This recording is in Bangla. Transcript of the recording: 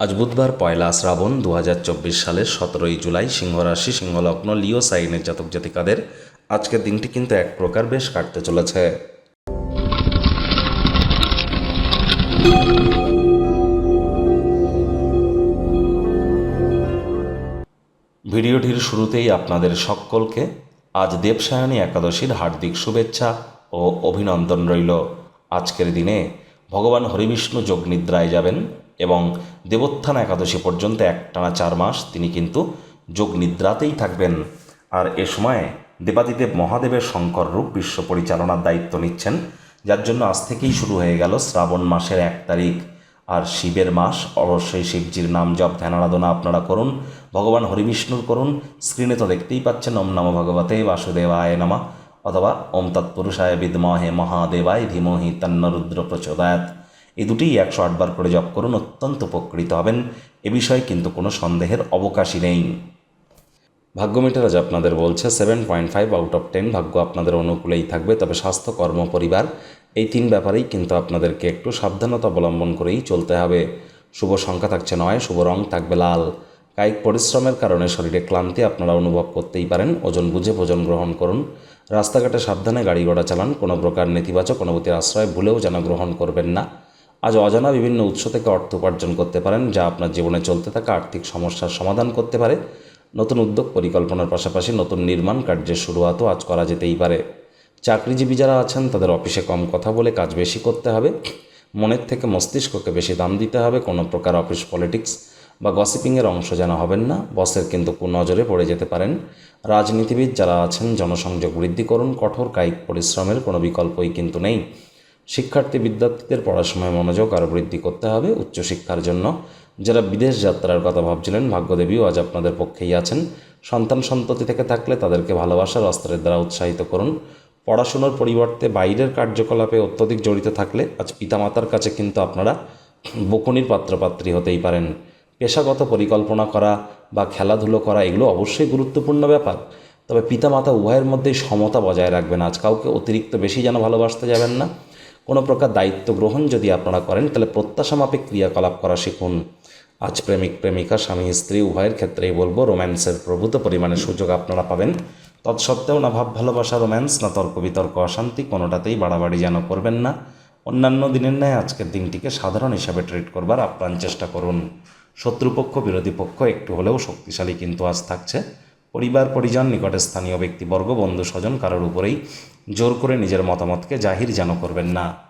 আজ বুধবার পয়লা শ্রাবণ দু হাজার চব্বিশ সালের সতেরোই জুলাই সিংহরাশি সিংহলগ্ন লিও সাইনের জাতক জাতিকাদের আজকের দিনটি কিন্তু এক প্রকার বেশ কাটতে চলেছে। ভিডিওটির শুরুতেই আপনাদের সকলকে আজ দেবসায়নী একাদশীর হার্দিক শুভেচ্ছা ও অভিনন্দন রইল। আজকের দিনে ভগবান হরিবিষ্ণু যোগ নিদ্রায় যাবেন এবং দেবোত্থান একাদশী পর্যন্ত একটানা চার মাস তিনি কিন্তু যোগ নিদ্রাতেই থাকবেন। আর এ সময়ে দেবাদিদেব মহাদেবের শঙ্কর রূপ বিশ্ব পরিচালনার দায়িত্ব নিচ্ছেন, যার জন্য আজ থেকেই শুরু হয়ে গেল শ্রাবণ মাসের এক তারিখ। আর শিবের মাস, অবশ্যই শিবজির নাম জপ, ধ্যান, আরাধনা আপনারা করুন, ভগবান হরিবিষ্ণুর করুন, স্ক্রিনে তো দেখতেই পাচ্ছেন, ওম নম ভগবতে বাসুদেবায় নমা। অথবা ওম তৎপুরুষায় বিদ্মহে মহাদেবায় ধীমহি তন্ন রুদ্র প্রচোদয়াত এই দুটিই একশো আটবার করে জপ করুন, অত্যন্ত উপকৃত হবেন। এ বিষয়ে কিন্তু কোনো সন্দেহের অবকাশই নেই। ভাগ্য মিটার আজ আপনাদের বলছে seven point five out of ten ভাগ্য আপনাদের অনুকূলেই থাকবে। তবে স্বাস্থ্য, কর্ম, পরিবার এই তিন ব্যাপারেই কিন্তু আপনাদেরকে একটু সাবধানতা অবলম্বন করেই চলতে হবে। শুভ সংখ্যা থাকছে নয়, শুভ রং থাকবে লাল। কায়িক পরিশ্রমের কারণে শরীরে ক্লান্তি আপনারা অনুভব করতেই পারেন। ওজন বুঝে ভোজন গ্রহণ করুন। রাস্তাঘাটে সাবধানে গাড়ি ঘোড়া চালান। কোনো প্রকার নেতিবাচক অনুভূতির আশ্রয় ভুলেও যেন গ্রহণ করবেন না। আজ অজানা বিভিন্ন উৎস থেকে অর্থ উপার্জন করতে পারেন, যা আপনার জীবনে চলতে থাকা আর্থিক সমস্যার সমাধান করতে পারে। নতুন উদ্যোগ পরিকল্পনার পাশাপাশি নতুন নির্মাণ কার্যের শুরুয়াতও আজ করা যেতেই পারে। চাকরিজীবী যারা আছেন, তাদের অফিসে কম কথা বলে কাজ বেশি করতে হবে। মনের থেকে মস্তিষ্ককে বেশি দাম দিতে হবে। কোনো প্রকার অফিস পলিটিক্স বা গসিপিংয়ের অংশ যেন হবেন না। বসের কিন্তু কুনজরে পড়ে যেতে পারেন। রাজনীতিবিদ যারা আছেন, জনসংযোগ বৃদ্ধি করুন। কঠোর কায়িক পরিশ্রমের কোনো বিকল্পই কিন্তু নেই। শিক্ষার্থী বিদ্যার্থীদের পড়াশোনায় মনোযোগ আরও বৃদ্ধি করতে হবে উচ্চশিক্ষার জন্য। যারা বিদেশ যাত্রার কথা ভাবছিলেন, ভাগ্যদেবীও আজ আপনাদের পক্ষেই আছেন। সন্তান সন্ততি থেকে থাকলে তাদেরকে ভালোবাসার অস্ত্রের দ্বারা উৎসাহিত করুন। পড়াশুনোর পরিবর্তে বাইরের কার্যকলাপে অত্যধিক জড়িত থাকলে আজ পিতামাতার কাছে কিন্তু আপনারা বকুনির পাত্রপাত্রী হতেই পারেন। পেশাগত পরিকল্পনা করা বা খেলাধুলো করা, এগুলো অবশ্যই গুরুত্বপূর্ণ ব্যাপার। তবে পিতামাতা উভয়ের মধ্যেই সমতা বজায় রাখবেন। আজ কাউকে অতিরিক্ত বেশি যেন ভালোবাসতে যাবেন না। কোনো প্রকার দায়িত্ব গ্রহণ যদি আপনারা করেন, তাহলে প্রত্যাশা মাফিক ক্রিয়াকলাপ করা শিখুন। আজ প্রেমিক, প্রেমিকা, স্বামী, স্ত্রী, উভয়ের ক্ষেত্রেই বলব, রোম্যান্সের প্রভূত পরিমাণে সুযোগ আপনারা পাবেন। তৎসত্ত্বেও না ভাব ভালোবাসা রোম্যান্স, না তর্ক বিতর্ক অশান্তি, কোনোটাতেই বাড়াবাড়ি যেন করবেন না। অন্যান্য দিনের ন্যায় আজকের দিনটিকে সাধারণ হিসাবে ট্রিট করবার আপ্রাণ চেষ্টা করুন। শত্রুপক্ষ, বিরোধী পক্ষ একটু হলেও শক্তিশালী কিন্তু আজ থাকছে। পরিবার, পরিজন, নিকটে স্থানীয় ব্যক্তিবর্গ, বন্ধু, স্বজন কারোর উপরেই জোর করে নিজের মতামতকে জাহির যেন করবেন না।